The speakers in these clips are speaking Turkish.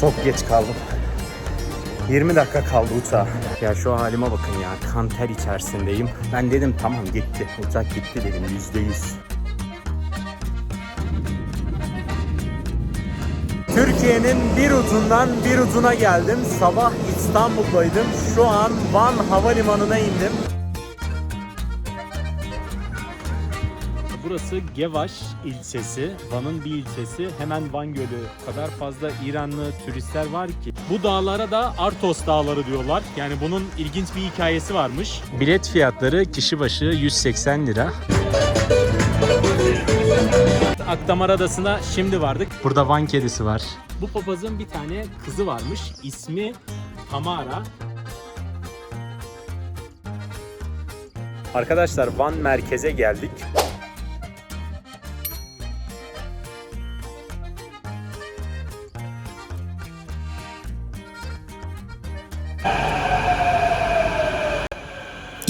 Çok geç kaldım. 20 dakika kaldı uçağa. Ya şu halime bakın ya. Kan ter içerisindeyim. Ben dedim tamam gitti. Uçak gitti dedim yüzde yüz. Türkiye'nin bir ucundan bir ucuna geldim. Sabah İstanbul'daydım. Şu an Van Havalimanı'na indim. Burası Gevaş ilçesi, Van'ın bir ilçesi. Hemen Van Gölü kadar fazla İranlı turistler var ki. Bu dağlara da Artos Dağları diyorlar. Yani bunun ilginç bir hikayesi varmış. Bilet fiyatları kişi başı 180 lira. Akdamar Adası'na şimdi vardık. Burada Van kedisi var. Bu papazın bir tane kızı varmış. İsmi Tamara. Arkadaşlar Van merkeze geldik.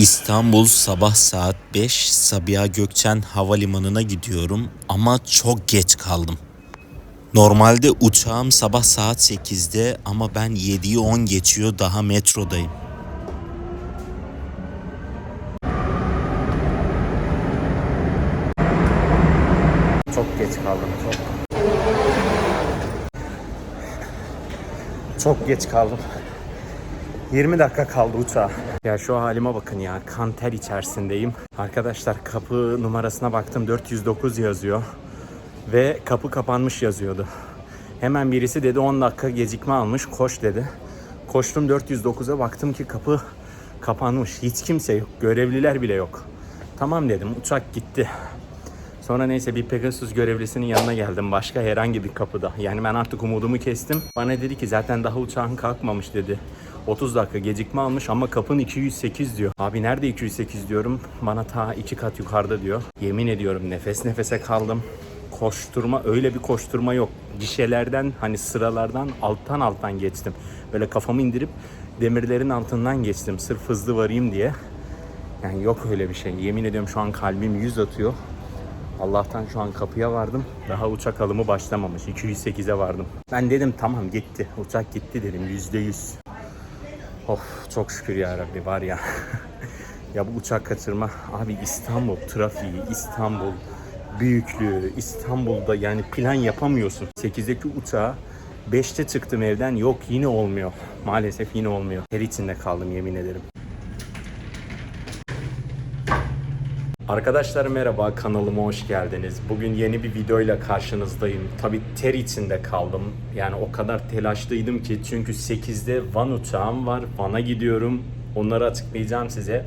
İstanbul sabah saat 5 Sabiha Gökçen Havalimanı'na gidiyorum ama çok geç kaldım. Normalde uçağım sabah saat 8'de ama ben 7'yi 10 geçiyor daha metrodayım. Çok geç kaldım çok. Çok geç kaldım. 20 dakika kaldı uçağa. Ya şu halime bakın ya. Kan ter içerisindeyim. Arkadaşlar kapı numarasına baktım 409 yazıyor. Ve kapı kapanmış yazıyordu. Hemen birisi dedi 10 dakika gecikme almış koş dedi. Koştum 409'a baktım ki kapı kapanmış. Hiç kimse yok. Görevliler bile yok. Tamam dedim uçak gitti. Sonra neyse bir Pegasus görevlisinin yanına geldim başka herhangi bir kapıda. Yani ben artık umudumu kestim. Bana dedi ki zaten daha uçağın kalkmamış dedi. 30 dakika gecikme almış ama kapın 208 diyor. Abi nerede 208 diyorum. Bana ta iki kat yukarıda diyor. Yemin ediyorum nefes nefese kaldım. Koşturma öyle bir koşturma yok. Gişelerden hani sıralardan alttan alttan geçtim. Böyle kafamı indirip demirlerin altından geçtim. Sırf hızlı varayım diye. Yani yok öyle bir şey. Yemin ediyorum şu an kalbim 100 atıyor. Allah'tan şu an kapıya vardım. Daha uçak alımı başlamamış. 208'e vardım. Ben dedim tamam gitti. Uçak gitti dedim yüzde yüz. Of çok şükür ya Rabbi var ya. ya bu uçak kaçırma. Abi İstanbul trafiği, İstanbul büyüklüğü, İstanbul'da yani plan yapamıyorsun. 8'deki uçağa 5'te çıktım evden yok yine olmuyor. Maalesef yine olmuyor. Her içinde kaldım yemin ederim. Arkadaşlar merhaba kanalıma hoş geldiniz. Bugün yeni bir videoyla karşınızdayım. Tabi ter içinde kaldım. Yani o kadar telaşlıydım ki çünkü 8'de Van uçağım var. Van'a gidiyorum. Onları açıklayacağım size.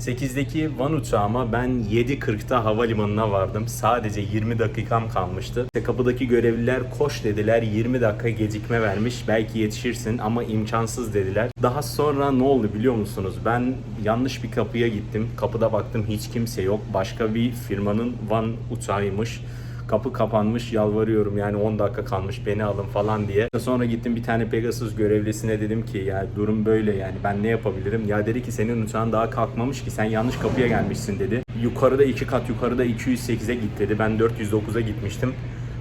8'deki Van uçağıma ben 7.40'da havalimanına vardım. Sadece 20 dakikam kalmıştı. İşte kapıdaki görevliler koş dediler. 20 dakika gecikme vermiş. Belki yetişirsin ama imkansız dediler. Daha sonra ne oldu biliyor musunuz? Ben yanlış bir kapıya gittim. Kapıda baktım hiç kimse yok. Başka bir firmanın Van uçağıymış. Kapı kapanmış yalvarıyorum yani 10 dakika kalmış beni alın falan diye. Sonra gittim bir tane Pegasus görevlisine dedim ki ya durum böyle yani ben ne yapabilirim? Ya dedi ki senin uçağın daha kalkmamış ki sen yanlış kapıya gelmişsin dedi. Yukarıda iki kat yukarıda 208'e git dedi. Ben 409'a gitmiştim.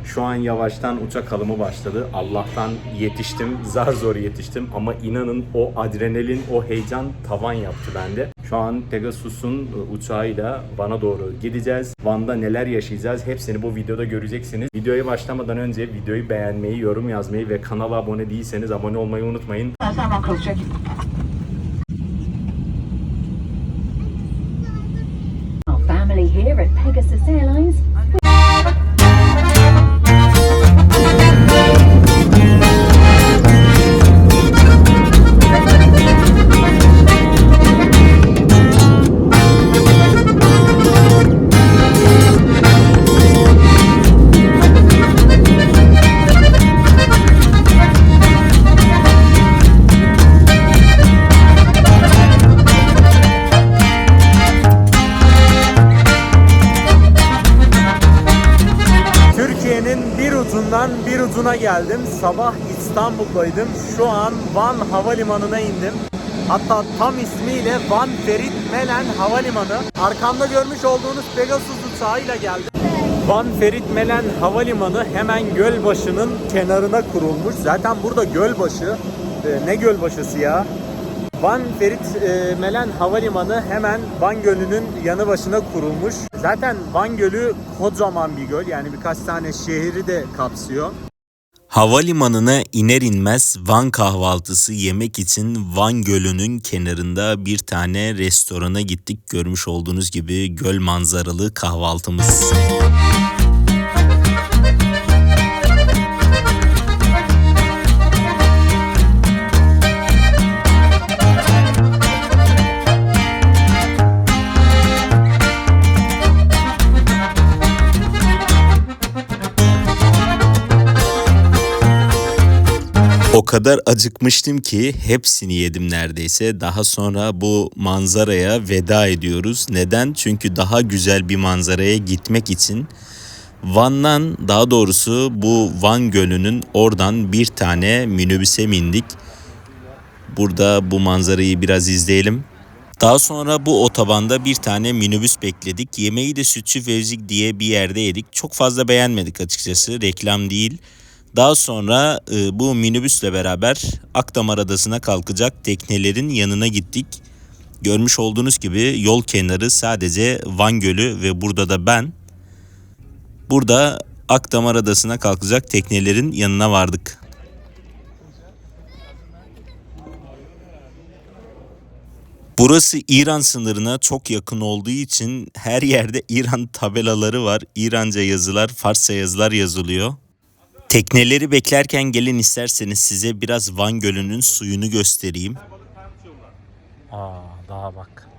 Şu an yavaştan uçak alımı başladı. Allah'tan yetiştim. Zar zor yetiştim. Ama inanın o adrenalin, o heyecan tavan yaptı bende. Şu an Pegasus'un e, uçağıyla Van'a doğru gideceğiz. Van'da neler yaşayacağız hepsini bu videoda göreceksiniz. Videoya başlamadan önce videoyu beğenmeyi, yorum yazmayı ve kanala abone değilseniz abone olmayı unutmayın. Tamam kılacak. Our family here at Pegasus Airlines İstanbul'daydım. Şu an Van Havalimanı'na indim. Hatta tam ismiyle Van Ferit Melen Havalimanı. Arkamda görmüş olduğunuz Pegasus uçağıyla geldim. Van Ferit Melen Havalimanı hemen Gölbaşı'nın kenarına kurulmuş. Zaten burada Gölbaşı, e, ne Gölbaşısı ya? Van Ferit e, Melen Havalimanı hemen Van Gölü'nün yanı başına kurulmuş. Zaten Van Gölü kocaman bir göl yani birkaç tane şehri de kapsıyor. Havalimanına iner inmez Van kahvaltısı yemek için Van Gölü'nün kenarında bir tane restorana gittik. Görmüş olduğunuz gibi göl manzaralı kahvaltımız. O kadar acıkmıştım ki hepsini yedim neredeyse. Daha sonra bu manzaraya veda ediyoruz. Neden? Çünkü daha güzel bir manzaraya gitmek için Van'dan daha doğrusu bu Van Gölü'nün oradan bir tane minibüse bindik. Burada bu manzarayı biraz izleyelim. Daha sonra bu otobanda bir tane minibüs bekledik. Yemeği de Sütçü Fevzik diye bir yerde yedik. Çok fazla beğenmedik açıkçası. Reklam değil. Daha sonra e, bu minibüsle beraber Akdamar Adası'na kalkacak teknelerin yanına gittik. Görmüş olduğunuz gibi yol kenarı sadece Van Gölü ve burada da ben. Burada Akdamar Adası'na kalkacak teknelerin yanına vardık. Burası İran sınırına çok yakın olduğu için her yerde İran tabelaları var. İranca yazılar, Farsça yazılar yazılıyor. Tekneleri beklerken gelin isterseniz size biraz Van Gölü'nün suyunu göstereyim. Aa daha bak.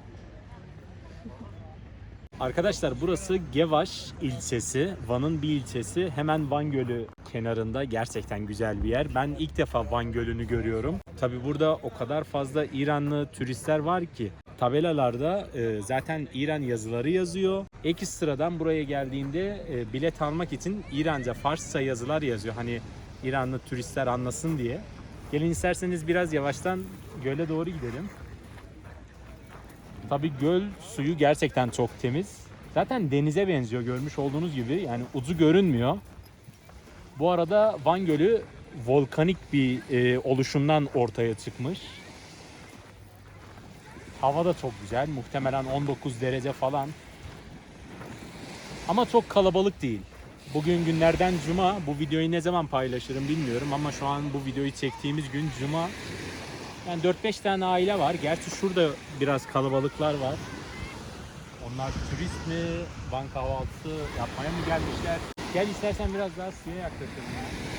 Arkadaşlar burası Gevaş ilçesi. Van'ın bir ilçesi. Hemen Van Gölü kenarında gerçekten güzel bir yer. Ben ilk defa Van Gölü'nü görüyorum. Tabi burada o kadar fazla İranlı turistler var ki tabelalarda e, zaten İran yazıları yazıyor. Ekstradan buraya geldiğinde e, bilet almak için İranca, Farsça yazılar yazıyor. Hani İranlı turistler anlasın diye. Gelin isterseniz biraz yavaştan göle doğru gidelim. Tabii göl suyu gerçekten çok temiz. Zaten denize benziyor görmüş olduğunuz gibi. Yani ucu görünmüyor. Bu arada Van Gölü volkanik bir e, oluşumdan ortaya çıkmış. Hava da çok güzel. Muhtemelen 19 derece falan. Ama çok kalabalık değil. Bugün günlerden cuma. Bu videoyu ne zaman paylaşırım bilmiyorum ama şu an bu videoyu çektiğimiz gün cuma. Yani 4-5 tane aile var. Gerçi şurada biraz kalabalıklar var. Onlar turist mi, Van kahvaltısı yapmaya mı gelmişler? Gel istersen biraz daha suya yaklaşalım.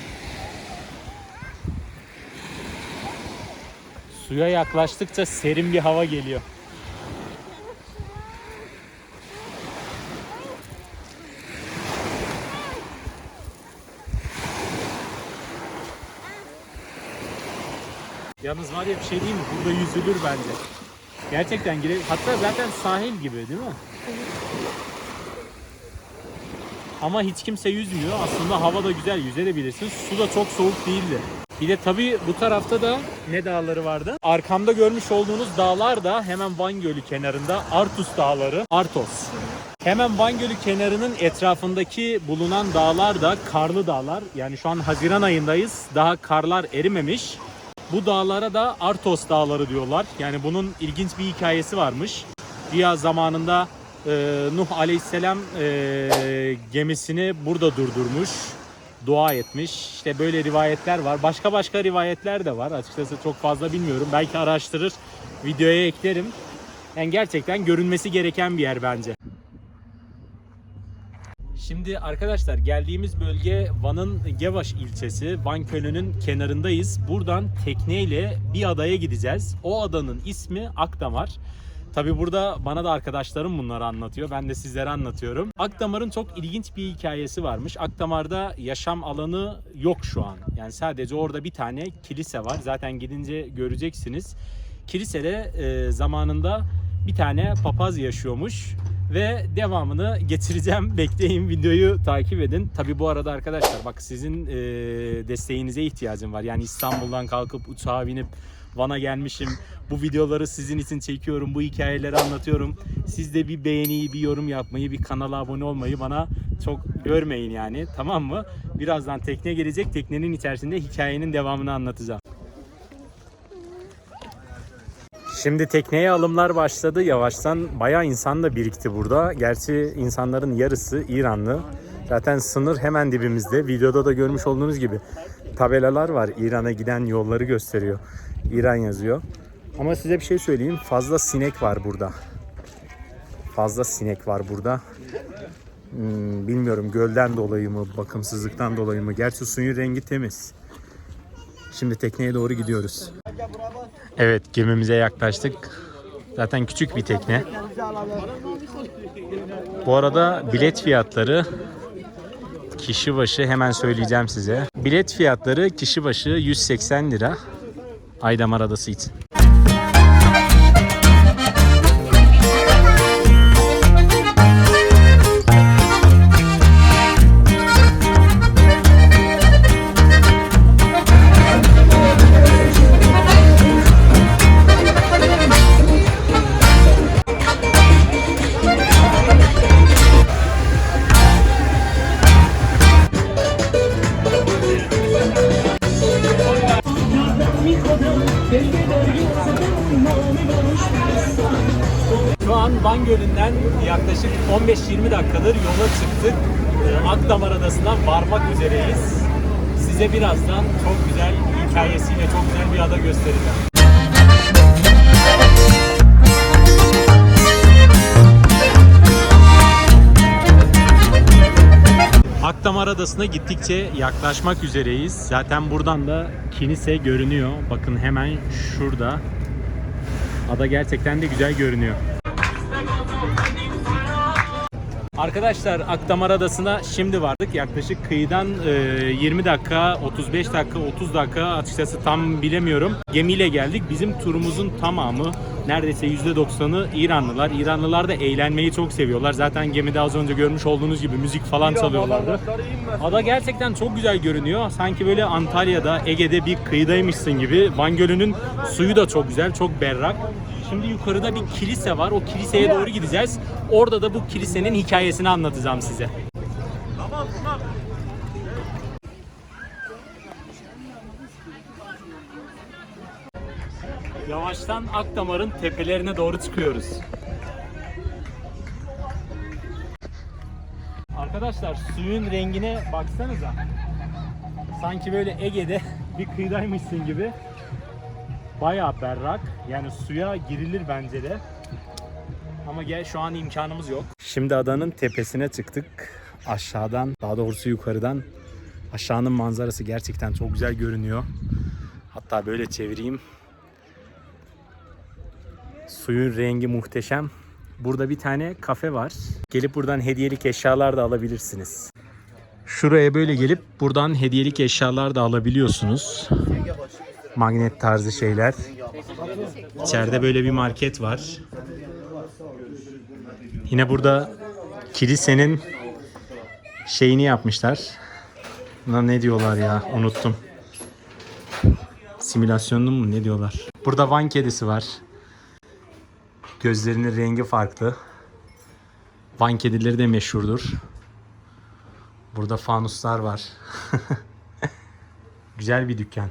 Suya yaklaştıkça serin bir hava geliyor. Yalnız var ya bir şey değil mi? Burada yüzülür bence. Gerçekten gire hatta zaten sahil gibi değil mi? Ama hiç kimse yüzmüyor. Aslında hava da güzel, yüzebilirsin. Su da çok soğuk değildi. Bir de tabii bu tarafta da ne dağları vardı? Arkamda görmüş olduğunuz dağlar da hemen Van Gölü kenarında Artus Dağları, Artos. Hemen Van Gölü kenarının etrafındaki bulunan dağlar da karlı dağlar. Yani şu an Haziran ayındayız. Daha karlar erimemiş. Bu dağlara da Artos Dağları diyorlar. Yani bunun ilginç bir hikayesi varmış. Güya zamanında e, Nuh Aleyhisselam e, gemisini burada durdurmuş. Dua etmiş. İşte böyle rivayetler var. Başka başka rivayetler de var. Açıkçası çok fazla bilmiyorum. Belki araştırır videoya eklerim. Yani gerçekten görünmesi gereken bir yer bence. Şimdi arkadaşlar geldiğimiz bölge Van'ın Gevaş ilçesi. Van Kölü'nün kenarındayız. Buradan tekneyle bir adaya gideceğiz. O adanın ismi Akdamar. Tabi burada bana da arkadaşlarım bunları anlatıyor. Ben de sizlere anlatıyorum. Akdamar'ın çok ilginç bir hikayesi varmış. Akdamar'da yaşam alanı yok şu an. Yani sadece orada bir tane kilise var. Zaten gidince göreceksiniz. Kilisede e, zamanında bir tane papaz yaşıyormuş ve devamını getireceğim. Bekleyin videoyu takip edin. Tabi bu arada arkadaşlar bak sizin e, desteğinize ihtiyacım var. Yani İstanbul'dan kalkıp uçağa binip Van'a gelmişim. Bu videoları sizin için çekiyorum. Bu hikayeleri anlatıyorum. Siz de bir beğeniyi, bir yorum yapmayı, bir kanala abone olmayı bana çok görmeyin yani. Tamam mı? Birazdan tekne gelecek. Teknenin içerisinde hikayenin devamını anlatacağım. Şimdi tekneye alımlar başladı. Yavaştan bayağı insan da birikti burada. Gerçi insanların yarısı İranlı. Zaten sınır hemen dibimizde. Videoda da görmüş olduğunuz gibi tabelalar var. İran'a giden yolları gösteriyor. İran yazıyor. Ama size bir şey söyleyeyim. Fazla sinek var burada. Fazla sinek var burada. Hmm, bilmiyorum gölden dolayı mı, bakımsızlıktan dolayı mı. Gerçi suyun rengi temiz. Şimdi tekneye doğru gidiyoruz. Evet gemimize yaklaştık. Zaten küçük bir tekne. Bu arada bilet fiyatları kişi başı hemen söyleyeceğim size. Bilet fiyatları kişi başı 180 lira. Aydamar Adası için. Gölü'nden yaklaşık 15-20 dakikadır yola çıktık. Ee, Akdamar Adası'na varmak üzereyiz. Size birazdan çok güzel hikayesiyle çok güzel bir ada göstereceğim. Akdamar Adası'na gittikçe yaklaşmak üzereyiz. Zaten buradan da kilise görünüyor. Bakın hemen şurada. Ada gerçekten de güzel görünüyor. Arkadaşlar Akdamar Adası'na şimdi vardık. Yaklaşık kıyıdan e, 20 dakika, 35 dakika, 30 dakika açıkçası tam bilemiyorum. Gemiyle geldik. Bizim turumuzun tamamı neredeyse %90'ı İranlılar. İranlılar da eğlenmeyi çok seviyorlar. Zaten gemide az önce görmüş olduğunuz gibi müzik falan çalıyorlardı. Ada gerçekten çok güzel görünüyor. Sanki böyle Antalya'da, Ege'de bir kıyıdaymışsın gibi. Van Gölü'nün suyu da çok güzel, çok berrak. Şimdi yukarıda bir kilise var. O kiliseye doğru gideceğiz. Orada da bu kilisenin hikayesini anlatacağım size. Yavaştan Akdamar'ın tepelerine doğru çıkıyoruz. Arkadaşlar suyun rengine baksanıza. Sanki böyle Ege'de bir kıyıdaymışsın gibi. Bayağı berrak. Yani suya girilir bence de. Ama gel şu an imkanımız yok. Şimdi adanın tepesine çıktık. Aşağıdan, daha doğrusu yukarıdan aşağının manzarası gerçekten çok güzel görünüyor. Hatta böyle çevireyim. Suyun rengi muhteşem. Burada bir tane kafe var. Gelip buradan hediyelik eşyalar da alabilirsiniz. Şuraya böyle gelip buradan hediyelik eşyalar da alabiliyorsunuz. Magnet tarzı şeyler. İçeride böyle bir market var. Yine burada kilisenin şeyini yapmışlar. Buna ne diyorlar ya unuttum. Simülasyonlu mu ne diyorlar. Burada Van kedisi var. Gözlerinin rengi farklı. Van kedileri de meşhurdur. Burada fanuslar var. Güzel bir dükkan.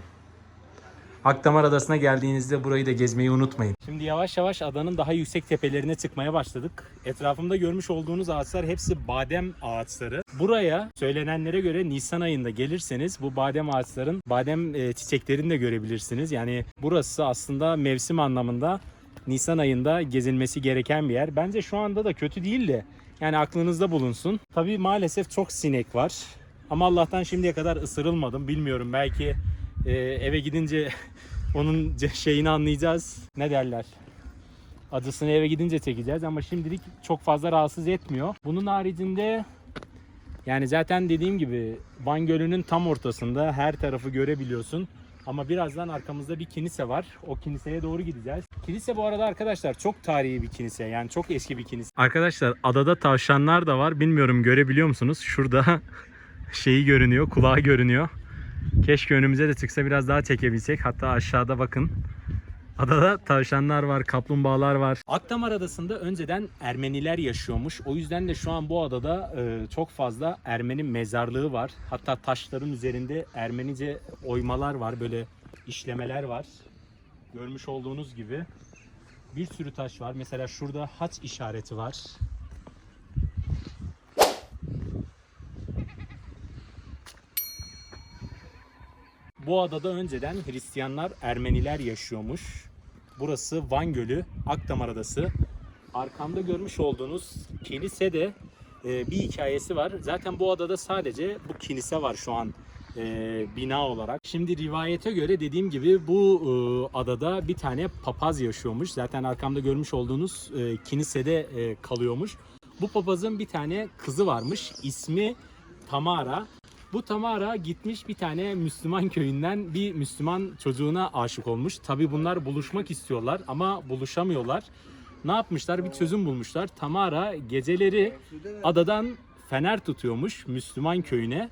Akdamar Adası'na geldiğinizde burayı da gezmeyi unutmayın. Şimdi yavaş yavaş adanın daha yüksek tepelerine çıkmaya başladık. Etrafımda görmüş olduğunuz ağaçlar hepsi badem ağaçları. Buraya söylenenlere göre Nisan ayında gelirseniz bu badem ağaçların badem e, çiçeklerini de görebilirsiniz. Yani burası aslında mevsim anlamında Nisan ayında gezilmesi gereken bir yer. Bence şu anda da kötü değil de yani aklınızda bulunsun. Tabii maalesef çok sinek var. Ama Allah'tan şimdiye kadar ısırılmadım. Bilmiyorum belki e, eve gidince onun şeyini anlayacağız. Ne derler? Acısını eve gidince çekeceğiz ama şimdilik çok fazla rahatsız etmiyor. Bunun haricinde yani zaten dediğim gibi Van Gölü'nün tam ortasında her tarafı görebiliyorsun. Ama birazdan arkamızda bir kilise var. O kiliseye doğru gideceğiz. Kilise bu arada arkadaşlar çok tarihi bir kilise. Yani çok eski bir kilise. Arkadaşlar adada tavşanlar da var. Bilmiyorum görebiliyor musunuz? Şurada şeyi görünüyor, kulağı görünüyor. Keşke önümüze de çıksa biraz daha çekebilsek. Hatta aşağıda bakın. Adada tavşanlar var, kaplumbağalar var. Akdamar Adası'nda önceden Ermeniler yaşıyormuş. O yüzden de şu an bu adada e, çok fazla Ermeni mezarlığı var. Hatta taşların üzerinde Ermenice oymalar var, böyle işlemeler var. Görmüş olduğunuz gibi bir sürü taş var. Mesela şurada haç işareti var. Bu adada önceden Hristiyanlar, Ermeniler yaşıyormuş. Burası Van Gölü, Akdamar Adası. Arkamda görmüş olduğunuz kilise de e, bir hikayesi var. Zaten bu adada sadece bu kilise var şu an e, bina olarak. Şimdi rivayete göre dediğim gibi bu e, adada bir tane papaz yaşıyormuş. Zaten arkamda görmüş olduğunuz e, kilisede e, kalıyormuş. Bu papazın bir tane kızı varmış. İsmi Tamara. Bu Tamara gitmiş bir tane Müslüman köyünden bir Müslüman çocuğuna aşık olmuş. Tabi bunlar buluşmak istiyorlar ama buluşamıyorlar. Ne yapmışlar? Bir çözüm bulmuşlar. Tamara geceleri adadan fener tutuyormuş Müslüman köyüne.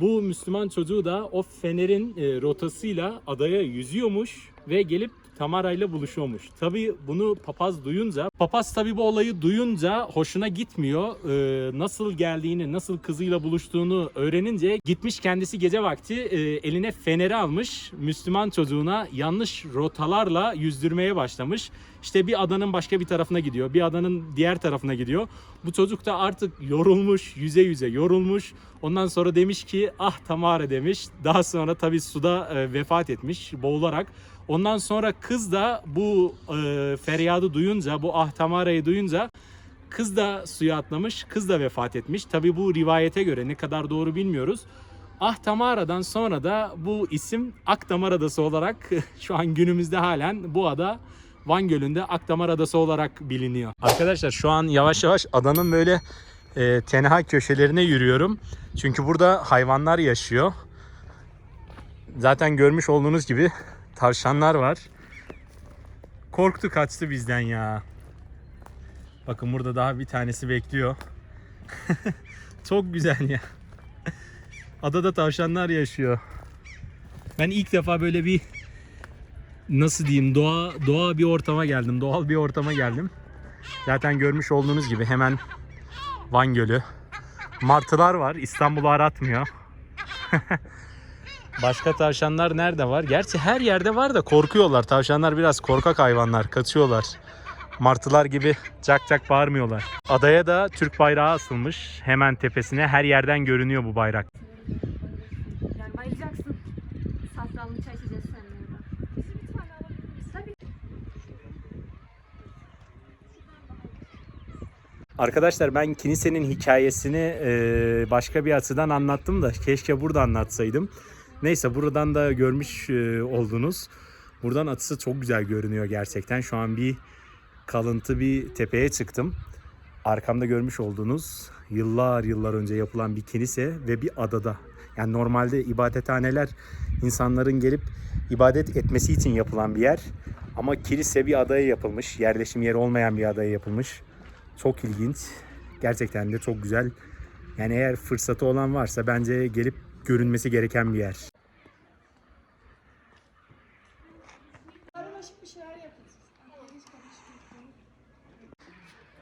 Bu Müslüman çocuğu da o fenerin e, rotasıyla adaya yüzüyormuş ve gelip Tamara ile buluşuyormuş. Tabi bunu papaz duyunca, papaz tabi bu olayı duyunca hoşuna gitmiyor. Ee, nasıl geldiğini, nasıl kızıyla buluştuğunu öğrenince gitmiş kendisi gece vakti e, eline feneri almış. Müslüman çocuğuna yanlış rotalarla yüzdürmeye başlamış. İşte bir adanın başka bir tarafına gidiyor, bir adanın diğer tarafına gidiyor. Bu çocuk da artık yorulmuş, yüze yüze yorulmuş. Ondan sonra demiş ki ah Tamara demiş. Daha sonra tabi suda e, vefat etmiş boğularak. Ondan sonra kız da bu e, feryadı duyunca, bu ah Tamara'yı duyunca kız da suya atlamış, kız da vefat etmiş. Tabi bu rivayete göre ne kadar doğru bilmiyoruz. Ah Tamara'dan sonra da bu isim Akdamar Adası olarak şu an günümüzde halen bu ada Van Gölü'nde Akdamar Adası olarak biliniyor. Arkadaşlar şu an yavaş yavaş adanın böyle e, tenha köşelerine yürüyorum. Çünkü burada hayvanlar yaşıyor. Zaten görmüş olduğunuz gibi tavşanlar var. Korktu kaçtı bizden ya. Bakın burada daha bir tanesi bekliyor. Çok güzel ya. Adada tavşanlar yaşıyor. Ben ilk defa böyle bir nasıl diyeyim doğa doğa bir ortama geldim. Doğal bir ortama geldim. Zaten görmüş olduğunuz gibi hemen Van Gölü. Martılar var. İstanbul'u aratmıyor. Başka tavşanlar nerede var? Gerçi her yerde var da korkuyorlar. Tavşanlar biraz korkak hayvanlar. Kaçıyorlar. Martılar gibi cak cak bağırmıyorlar. Adaya da Türk bayrağı asılmış. Hemen tepesine her yerden görünüyor bu bayrak. Yani bayılacaksın. Safranlı çay içeceğiz seninle burada. Bizi bir tane alabilir miyiz? Tabii. Arkadaşlar ben kilisenin hikayesini başka bir açıdan anlattım da keşke burada anlatsaydım. Neyse buradan da görmüş e, oldunuz. Buradan açısı çok güzel görünüyor gerçekten. Şu an bir kalıntı bir tepeye çıktım. Arkamda görmüş olduğunuz yıllar yıllar önce yapılan bir kilise ve bir adada. Yani normalde ibadethaneler insanların gelip ibadet etmesi için yapılan bir yer. Ama kilise bir adaya yapılmış. Yerleşim yeri olmayan bir adaya yapılmış. Çok ilginç. Gerçekten de çok güzel. Yani eğer fırsatı olan varsa bence gelip görünmesi gereken bir yer.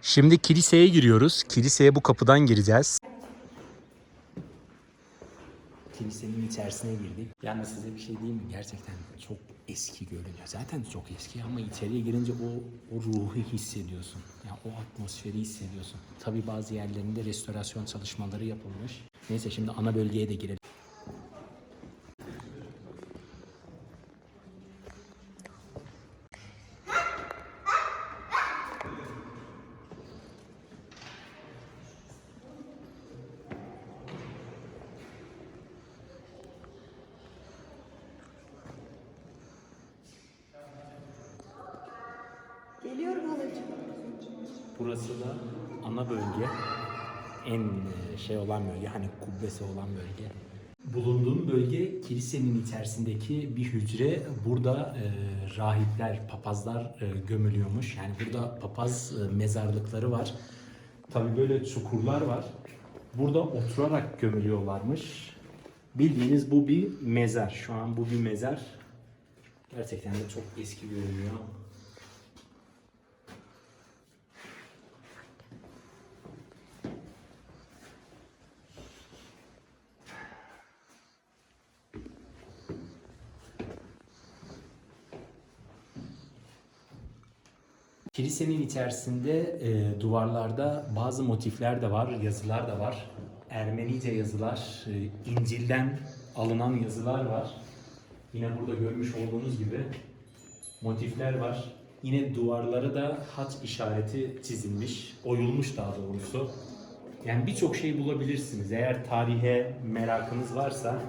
Şimdi kiliseye giriyoruz. Kiliseye bu kapıdan gireceğiz. Kilisenin içerisine girdik. Yani size bir şey diyeyim mi? Gerçekten çok eski görünüyor. Zaten çok eski ama içeriye girince o, o ruhu hissediyorsun. Ya o atmosferi hissediyorsun. Tabii bazı yerlerinde restorasyon çalışmaları yapılmış. Neyse şimdi ana bölgeye de girelim. Burası da ana bölge. En e, şey olan bölge hani kubbesi olan bölge. Bulunduğum bölge kilisenin içerisindeki bir hücre. Burada e, rahipler, papazlar e, gömülüyormuş. Yani burada papaz e, mezarlıkları var. Tabii böyle çukurlar var. Burada oturarak gömülüyorlarmış. Bildiğiniz bu bir mezar. Şu an bu bir mezar. Gerçekten de çok eski görünüyor. Kilisenin içerisinde e, duvarlarda bazı motifler de var, yazılar da var. Ermenice yazılar, e, İncil'den alınan yazılar var. Yine burada görmüş olduğunuz gibi motifler var. Yine duvarlara da haç işareti çizilmiş, oyulmuş daha doğrusu. Yani birçok şey bulabilirsiniz. Eğer tarihe merakınız varsa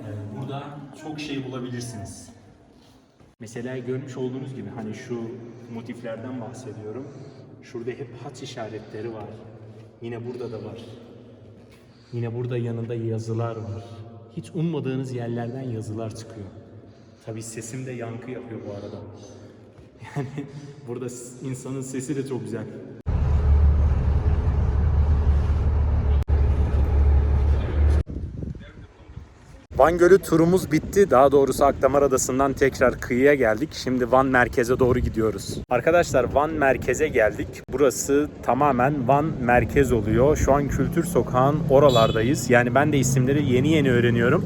e, burada çok şey bulabilirsiniz. Mesela görmüş olduğunuz gibi hani şu motiflerden bahsediyorum. Şurada hep haç işaretleri var. Yine burada da var. Yine burada yanında yazılar var. Hiç ummadığınız yerlerden yazılar çıkıyor. Tabii sesim de yankı yapıyor bu arada. Yani burada insanın sesi de çok güzel. Van Gölü turumuz bitti. Daha doğrusu Akdamar Adası'ndan tekrar kıyıya geldik. Şimdi Van merkeze doğru gidiyoruz. Arkadaşlar Van merkeze geldik. Burası tamamen Van merkez oluyor. Şu an Kültür Sokağı'nın oralardayız. Yani ben de isimleri yeni yeni öğreniyorum.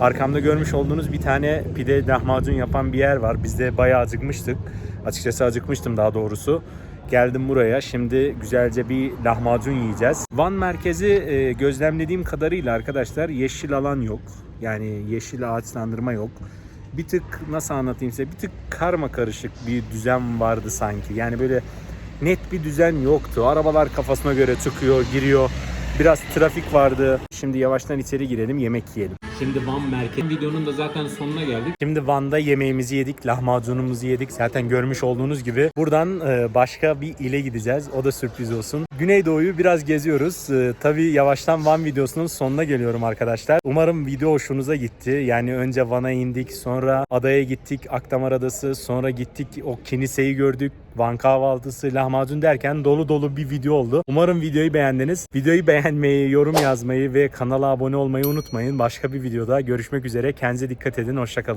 Arkamda görmüş olduğunuz bir tane pide lahmacun yapan bir yer var. Biz de bayağı acıkmıştık. Açıkçası acıkmıştım daha doğrusu. Geldim buraya. Şimdi güzelce bir lahmacun yiyeceğiz. Van merkezi e, gözlemlediğim kadarıyla arkadaşlar yeşil alan yok. Yani yeşil ağaçlandırma yok. Bir tık nasıl anlatayım size bir tık karma karışık bir düzen vardı sanki. Yani böyle net bir düzen yoktu. Arabalar kafasına göre çıkıyor, giriyor. Biraz trafik vardı. Şimdi yavaştan içeri girelim, yemek yiyelim. Şimdi Van merkez videonun da zaten sonuna geldik. Şimdi Van'da yemeğimizi yedik, lahmacunumuzu yedik. Zaten görmüş olduğunuz gibi. Buradan e, başka bir ile gideceğiz. O da sürpriz olsun. Güneydoğu'yu biraz geziyoruz. E, Tabii yavaştan Van videosunun sonuna geliyorum arkadaşlar. Umarım video hoşunuza gitti. Yani önce Van'a indik, sonra adaya gittik, Akdamar Adası, sonra gittik o kiliseyi gördük. Van kahvaltısı, lahmacun derken dolu dolu bir video oldu. Umarım videoyu beğendiniz. Videoyu beğenmeyi, yorum yazmayı ve kanala abone olmayı unutmayın. Başka bir videoda görüşmek üzere. Kendinize dikkat edin. Hoşçakalın.